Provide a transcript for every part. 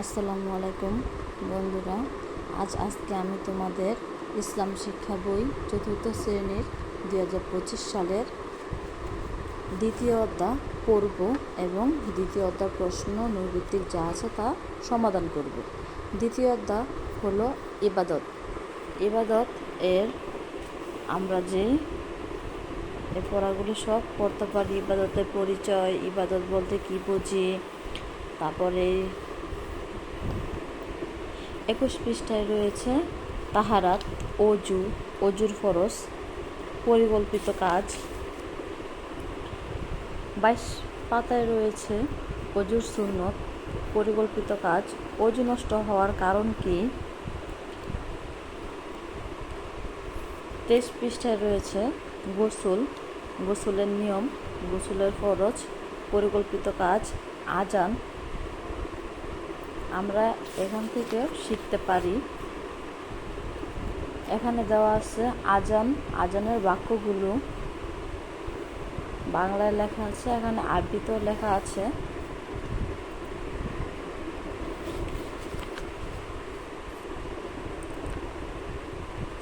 আসসালামু আলাইকুম, বন্ধুরা। আজ আজকে আমি তোমাদের ইসলাম শিক্ষা বই চতুর্থ শ্রেণির দুই হাজার পঁচিশ সালের দ্বিতীয় অধ্যায় পড়ব এবং দ্বিতীয় অধ্যায় প্রশ্ন নৈর্ভিত্তিক যা আছে তা সমাধান করব। দ্বিতীয় অধ্যায় হলো ইবাদত। ইবাদত এর আমরা যে এই পড়াগুলি সব পড়তে পারি, ইবাদতের পরিচয়, ইবাদত বলতে কী বুঝি, তারপরে একুশ পৃষ্ঠায় রয়েছে, তাহারাত, অজু, অজুর ফরস পরিকল্পিত কাজ। বাইশ পাতায় রয়েছে, অজুর সুন্নত, পরিকল্পিত কাজ। অজু নষ্ট হওয়ার কারণ কি? তেইশ পৃষ্ঠায় রয়েছে, গোসল, গোসলের নিয়ম, গোসলের ফরজ, পরিকল্পিত কাজ, আজান আমরা এখান থেকে শিখতে পারি। এখানে দেওয়া আছে আজান। আজানের বাক্যগুলো বাংলায় লেখা আছে, এখানে আরবিতেও লেখা আছে।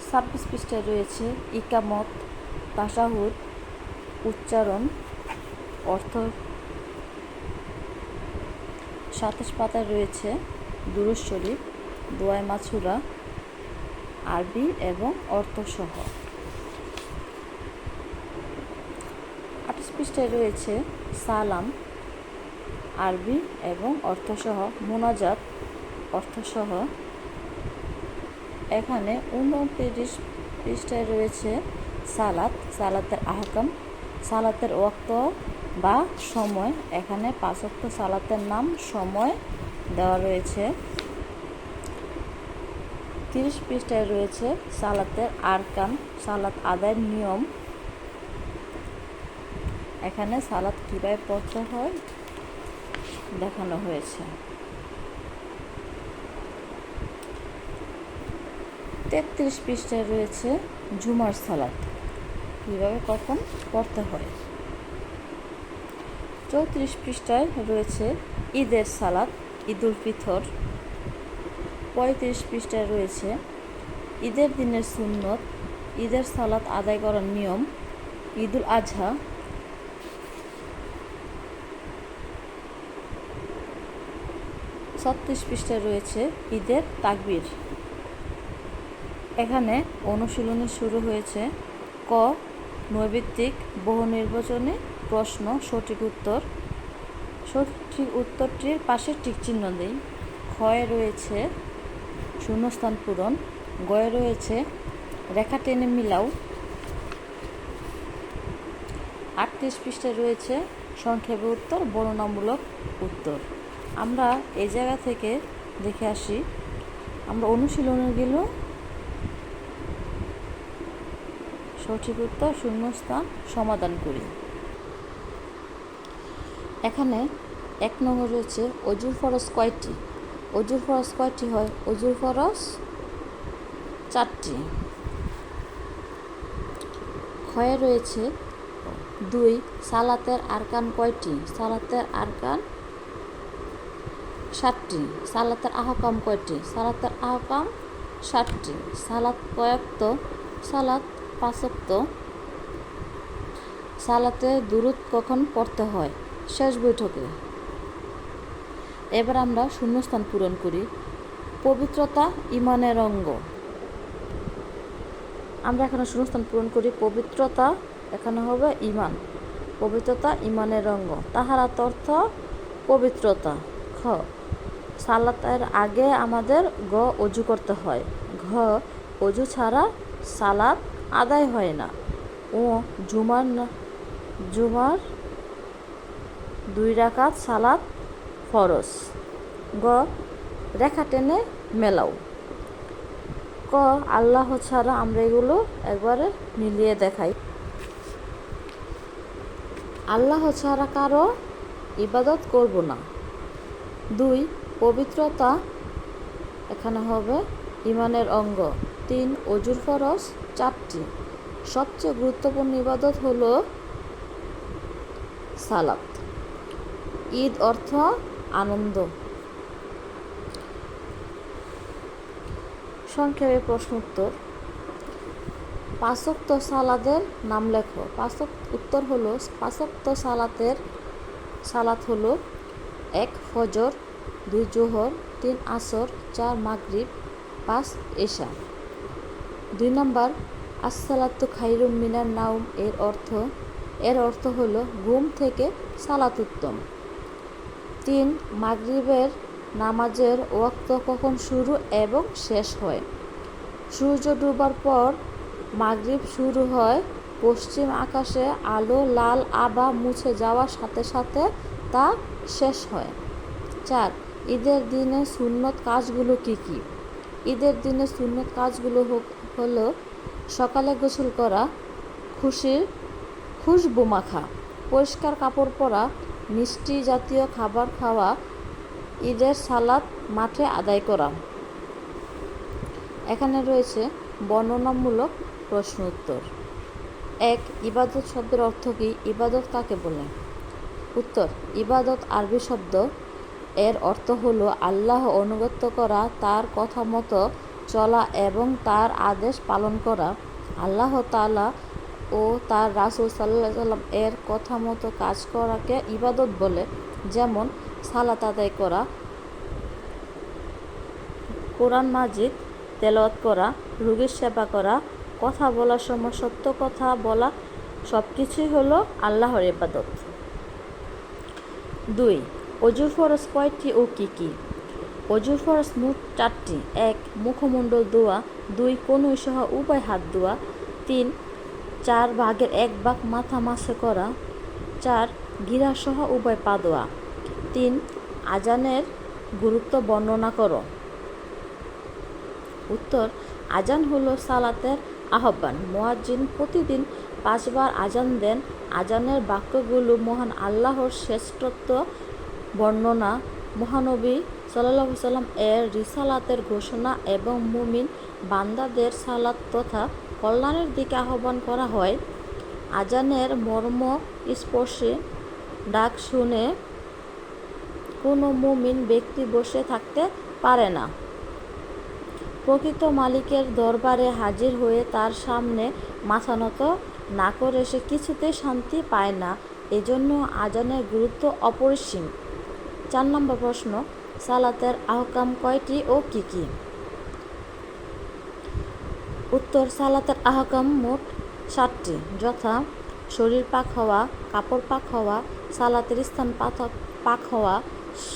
ছাব্বিশ পৃষ্ঠায় রয়েছে, ইকামত তাসাহুদ উচ্চারণ, অর্থ সাতাশ পাতায় রয়েছে, দুরুজ শরীফ, দোয়াই মাছুরা, আরবি এবং অর্থসহ। আঠাশ পৃষ্ঠায় রয়েছে, সালাম, আরবি এবং অর্থসহ, মোনাজাত, অর্থসহ। এখানে উনত্রিশ পৃষ্ঠায় রয়েছে, সালাত, সালাতের আহকাম, সালাতের ওয়াক্ত বা সময়। এখানে পাঁচক্ত সালাতের নাম সময় দেওয়া রয়েছে। তিরিশ পৃষ্ঠায় রয়েছে সালাতের আরকান, সালাত আদায়ের নিয়ম। এখানে সালাত কীভাবে পড়তে হয় দেখানো হয়েছে। তেত্রিশ পৃষ্ঠায় রয়েছে ঝুমার সালাত। কীভাবে কখন পড়তে হয়? চৌত্রিশ পৃষ্ঠায় রয়েছে ঈদের সালাদ ঈদুল ফিতর। পঁয়ত্রিশ পৃষ্ঠায় রয়েছে ঈদের দিনের সুন্নত, ঈদের সালাত আদায় করার নিয়ম, ঈদুল আজহা। ছত্রিশ পৃষ্ঠায় রয়েছে ঈদের তাকবির। এখানে অনুশীলনী শুরু হয়েছে ক, নৈবিত্তিক, বহু নির্বাচনে প্রশ্ন, সঠিক উত্তর। সঠিক উত্তরটির পাশে টিক চিহ্ন দিই। ক্ষয়ে রয়েছে শূন্যস্থান পূরণ, গয়ে রয়েছে রেখা টেনে মিলাও। আটত্রিশ পৃষ্ঠায় রয়েছে সংক্ষেপে উত্তর, বর্ণনামূলক উত্তর। আমরা এই জায়গা থেকে দেখে আসি। আমরা অনুশীলনগুলো সঠিক উত্তর, শূন্যস্থান সমাধান করি। এখানে এক নম্বর রয়েছে অজুর ফরজ কয়টি? অজুর ফরজ কয়টি হয়? অজুর ফরজ চারটি। ক্ষয়ে রয়েছে দুই, সালাতের আরকান কয়টি? সালাতের আরকান সাতটি। সালাতের আহকাম কয়টি? সালাতের আহকাম ষাটটি সালাত কয়ক্ত, সালাত পাঁচক্ত। সালাতে দূরত কখন পড়তে হয়? শেষ বৈঠকে। এবার আমরা শূন্যস্থান পূরণ করি। পবিত্রতা ইমানের অঙ্গ। আমরা এখানে শূন্যস্থান পূরণ করি। পবিত্রতা এখানে হবে ইমান। পবিত্রতা ইমানের অঙ্গ। তাহারাত অর্থ পবিত্রতা। খ সালাতের আগে আমাদের গ অজু করতে হয়। ঘ, অজু ছাড়া সালাত আদায় হয় না। ও জুমার জুমার দুই রাকাত সালাত ফরস গ, রেখা টেনে মেলাও। ক, আল্লাহ ছাড়া আমরা এগুলো একবারে মিলিয়ে দেখাই। আল্লাহ ছাড়া কারও ইবাদত করব না। দুই, পবিত্রতা এখানে হবে ইমানের অঙ্গ। তিন, অজুর ফরস চারটি। সবচেয়ে গুরুত্বপূর্ণ ইবাদত হলো সালাত। ঈদ অর্থ আনন্দ। সংক্ষেপে প্রশ্ন উত্তর। পাঁচক্ত সালাদের নাম লেখো। পাঁচক উত্তর হলো, পাঁচক্ত সালাতের সালাত হলো এক ফজর, দুই জোহর, তিন আসর, চার মাগরিব, পাঁচ এশা। দুই নম্বর, আসসালাতু খাইরুম মিনার নাউম এর অর্থ এর অর্থ হলো ঘুম থেকে সালাত উত্তম। তিন মাগরিবের নামাজের ওয়াক্ত কখন শুরু এবং শেষ হয়? সূর্য ডুবার পর মাগরিব শুরু হয়। পশ্চিম আকাশে আলো লাল আবা মুছে যাওয়ার সাথে সাথে তা শেষ হয়। চার, ঈদের দিনে সুন্নত কাজগুলো কি কি? ঈদের দিনে সুন্নত কাজগুলো হলো সকালে গোসল করা, খুশির খুশবু মাখা পরিষ্কার কাপড় পরা মিষ্টি জাতীয় খাবার খাওয়া, ঈদের সালাদ মাঠে আদায় করা। এখানে রয়েছে বর্ণনামূলক প্রশ্ন উত্তর। এক, ইবাদত শব্দের অর্থ কী? ইবাদত কাকে বলে? উত্তর, ইবাদত আরবি শব্দ। এর অর্থ হলো আল্লাহ অনুগত্য করা, তার কথা মতো চলা এবং তার আদেশ পালন করা। আল্লাহ তাআলা ও তার রাসূল আলাইহি সাল্লাম এর কথা মতো কাজ করাকে ইবাদত বলে। যেমন সালাত আদায় করা, কোরআন মাজিদ, তেলাওয়াত করা, রোগীর সেবা করা, কথা বলার সময় সত্য কথা বলা সব কিছুই হলো আল্লাহর ইবাদত। দুই, অজুর ফরজ কয়টি ও কী কী? অজুর ফরজ মোট চারটি। এক, মুখমণ্ডল দোয়া। দুই কনুই সহ উভয় হাত দোয়া। তিন চার ভাগের এক ভাগ মাথা মাসে করা, চার গিরা সহ উভয় পা দোয়া তিন আজানের গুরুত্ব বর্ণনা করো। উত্তর, আজান হলো সালাতের আহ্বান। মোয়াজ্জিন প্রতিদিন পাঁচবার আজান দেন। আজানের বাক্যগুলো মহান আল্লাহর শ্রেষ্ঠত্ব বর্ণনা। মহানবী সাল্লাহ সাল্লাম এর রিসালাতের ঘোষণা এবং মুমিন বান্দাদের সালাত তথা কল্যাণের দিকে আহ্বান করা হয়। আজানের মর্ম স্পর্শে ডাক শুনে কোনো মুমিন ব্যক্তি বসে থাকতে পারে না। প্রকৃত মালিকের দরবারে হাজির হয়ে তার সামনে মাথা নত না করে সে কিছুতেই শান্তি পায় না। এজন্য আজানের গুরুত্ব অপরিসীম। চার নম্বর প্রশ্ন, সালাতের আহকাম কয়টি ও কি কি? উত্তর সালাতের আহকাম মোট সাতটি, যথা শরীর পাক হওয়া, কাপড় পাক হওয়া, সালাতের স্থান পাথক পাক হওয়া,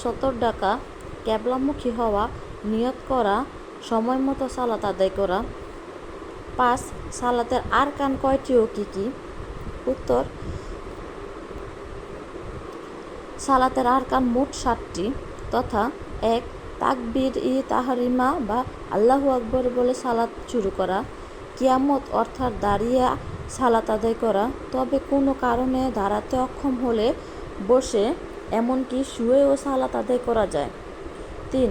সতর ডাকা, ক্যাবলামুখী হওয়া, নিয়ত করা, সময় মতো সালাত আদায় করা। পাঁচ, সালাতের আর কান কয়টি ও কী কী? উত্তর, সালাতের আর কান মোট সাতটি, তথা এক তাকবীর, ই তাহারিমা বা আল্লাহু আকবর বলে সালাত শুরু করা, কিয়ামত অর্থাৎ দাঁড়িয়ে সালাত আদায় করা। তবে কোনো কারণে দাঁড়াতে অক্ষম হলে বসে এমনকি শুয়েও সালাত আদায় করা যায়। তিন,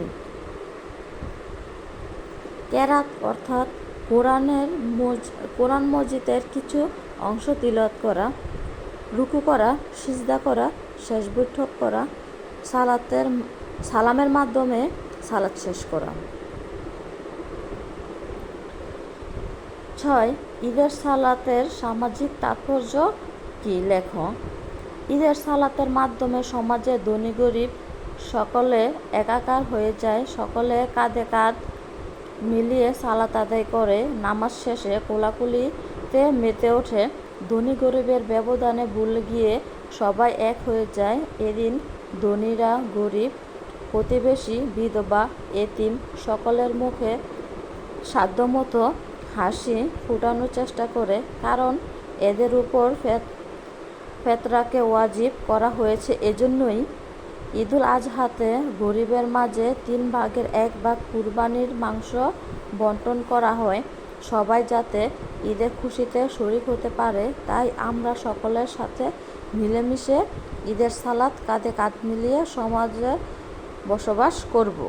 কেরাত অর্থাৎ কোরআনের মজ, কোরআন মসজিদের কিছু অংশ তিলত করা, রুকু করা, সিজদা করা, শেষ বৈঠক করা, সালাতের, সালামের মাধ্যমে সালাত শেষ করা। ছয়, ঈদের সালাতের সামাজিক তাৎপর্য কি? লেখ। ঈদের সালাতের মাধ্যমে সমাজে ধনী গরিব সকলে একাকার হয়ে যায়, সকলে কাঁধে কাঁধ মিলিয়ে সালাত আদায় করে। নামাজ শেষে কোলাকুলিতে মেতে ওঠে। ধনী গরিবের ব্যবধানে ভুলে গিয়ে সবাই এক হয়ে যায়। এদিন ধনীরা গরিব প্রতিবেশী বিধবা, এতিম সকলের মুখে সাধ্যমতো হাসি ফুটানোর চেষ্টা করে, কারণ এদের উপর ফেত, ফেতরাকে ওয়াজিব করা হয়েছে। এজন্যই ঈদুল আজহাতে গরিবের মাঝে তিন ভাগের এক ভাগ কুরবানির মাংস বন্টন করা হয়। সবাই যাতে ঈদের খুশিতে শরিক হতে পারে, তাই আমরা সকলের সাথে মিলেমিশে ঈদের সালাদ কাঁধে কাঁধ মিলিয়ে সমাজে বসবাস করব।